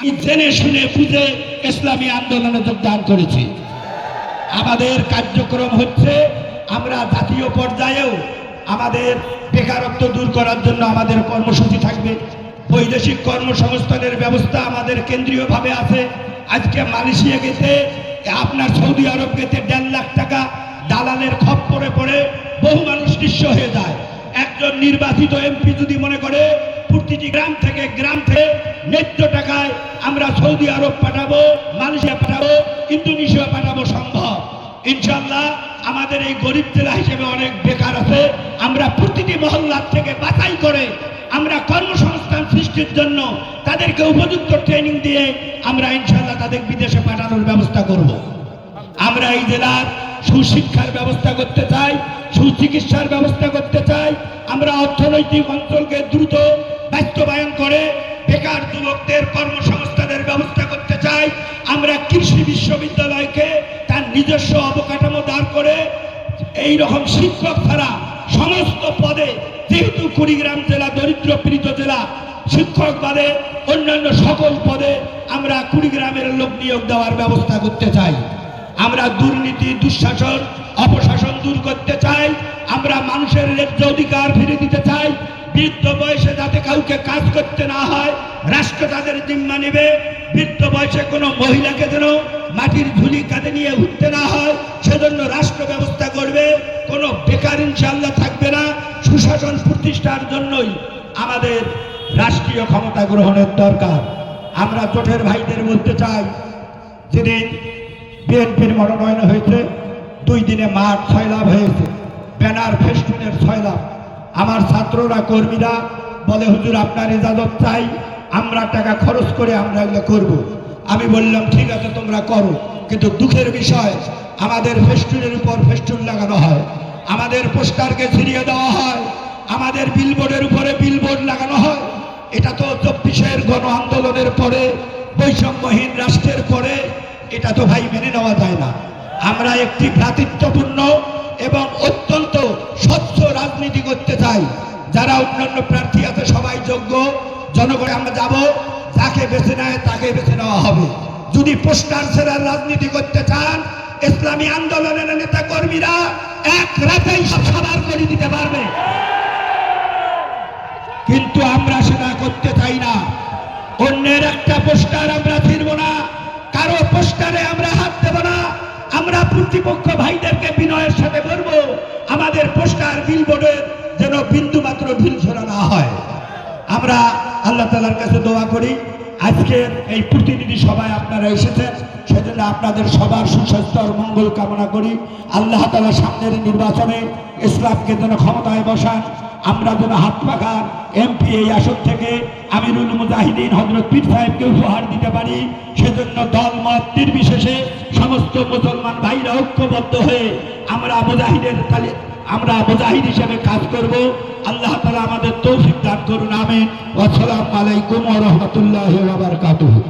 আমি জেনে শুনে বুঝে ইসলামী আন্দোলনে যোগদান করেছি। আমাদের কার্যক্রম হচ্ছে, আমরা জাতীয় পর্যায়েও আমাদের বেকারত্ব দূর করার জন্য আমাদের কর্মসূচি থাকবে। বৈদেশিক কর্মসংস্থানের ব্যবস্থা আমাদের কেন্দ্রীয়ভাবে আছে। আজকে মালয়েশিয়া গেতে আপনার সৌদি আরব গেতে দেড় লাখ টাকা দালালের খপ্পরে পড়ে, বহু মানুষ নিঃস্ব হয়ে যায়। একজন নির্বাচিত এমপি যদি মনে করে প্রতিটি গ্রাম থেকে গ্রাম থেকে ন্যায্য টাকায় আমরা সৌদি আরব পাঠাবো, মালয়েশিয়া পাঠাবো, ইন্দোনেশিয়া পাঠাবো সম্ভব ইনশাল্লাহ আমাদের এই গরিব জেলা হিসেবে অনেক বেকার আছে আমরা প্রতিটি মহল্লার থেকে বাছাই করে আমরা কর্মসংস্থান সৃষ্টির জন্য তাদেরকে উপযুক্ত ট্রেনিং দিয়ে আমরা ইনশাল্লাহ তাদের বিদেশে পাঠানোর ব্যবস্থা করব। আমরা এই জেলার সুশিক্ষার ব্যবস্থা করতে চাই, সুচিকিৎসার ব্যবস্থা করতে চাই। আমরা অর্থনৈতিক অঞ্চলকে দ্রুত বাস্তবায়ন করে বেকার যুবকদের কর্মসংস্থানের ব্যবস্থা করতে চাই। আমরা কৃষি বিশ্ববিদ্যালয়কে তার নিজস্ব অবকাঠামো দাঁড় করে এই রকম শিক্ষক ছাড়া সমস্ত পদে, যেহেতু কুড়িগ্রাম জেলা দরিদ্র পীড়িত জেলা, শিক্ষক বাদে অন্যান্য সকল পদে আমরা কুড়িগ্রামের লোক নিয়োগ দেওয়ার ব্যবস্থা করতে চাই। আমরা দুর্নীতি, দুঃশাসন, অপশাসন দূর করতে চাই। আমরা মানুষের ন্যায্য অধিকার ফিরে দিতে চাই। বৃদ্ধ বয়সে যাতে কাউকে কাজ করতে না হয়, রাষ্ট্র তাদের জিম্মা নেবে। বৃদ্ধ বয়সে কোনো মহিলাকে যেন মাটির ঝুলি কাঁধে নিয়ে উঠতে না হয়, সেজন্য রাষ্ট্র ব্যবস্থা করবে। কোনো বেকার ইনশাল্লাহ থাকবে না। সুশাসন প্রতিষ্ঠার জন্যই আমাদের রাষ্ট্রীয় ক্ষমতা গ্রহণের দরকার। আমরা জোটের ভাইদের বলতে চাই, যেদিন বিএনপির মনোনয়ন হয়েছে। দুই দিনে মাঠ ছয় লাভ হয়েছে। ব্যানার ফেস্টুনের ছয় লাভ আমার ছাত্ররা, কর্মীরা বলে, হুজুর, আপনার ইজাজত চাই। আমরা টাকা খরচ করে আমরা এগুলো করব। আমি বললাম, ঠিক আছে, তোমরা করো। কিন্তু দুঃখের বিষয়, আমাদের ফেস্টুনের উপর ফেস্টুন লাগানো হয়। আমাদের পোস্টারকে ছিড়িয়ে দেওয়া হয়। আমাদের বিলবোর্ডের উপরে বিলবোর্ড লাগানো হয়। এটা তো চব্বিশের গণ আন্দোলনের পরে, বৈষম্যহীন রাষ্ট্রের পরে এটা তো ভাই মেনে নেওয়া যায় না। আমরা একটি ভ্রাতৃত্বপূর্ণ এবং অত্যন্ত স্বচ্ছ রাজনীতি করতে চাই। যারা অন্যান্য প্রার্থী আছে, সবাই যোগ্য। জনগণে আমরা যাব, যাকে বেছে নেয় তাকে বেছে নেওয়া হবে। যদি পোস্টার ছেড়ার রাজনীতি করতে চান, ইসলামী আন্দোলনের নেতা কর্মীরা এক রাতেই সব সাবার করে দিতে পারবে। কিন্তু আমরা সেটা করতে চাই না। অন্যের একটা পোস্টার আমাদের পোস্টার বিলবোর্ডের যেন বিন্দু মাত্র ঢিল ছড়া না হয়। আমরা আল্লাহ তালার কাছে দোয়া করি। আজকের এই প্রতিনিধি সভায় আপনারা এসেছেন। সেজন্য আপনাদের সবার সুস্বাস্থ্য আর মঙ্গল কামনা করি। আল্লাহ তালা সামনের নির্বাচনে ইসলামকে যেন ক্ষমতায় বসান। আমরা যেন হাত পাখা এমপি এই আসন থেকে আমিরুল মুজাহিদিন হজরত পীর সাহেবকে উপহার দিতে পারি। সেজন্য দল, মত নির্বিশেষে সমস্ত মুসলমান ভাইরা ঐক্যবদ্ধ হয়ে আমরা মুজাহিদের তালে আমরা মুজাহিদ হিসেবে কাজ করব। আল্লাহ তালা আমাদের তৌফিক দান করুন, আমেন। আসসালামু আলাইকুম রাহমাতুল্লাহি ওয়া বারাকাতুহু।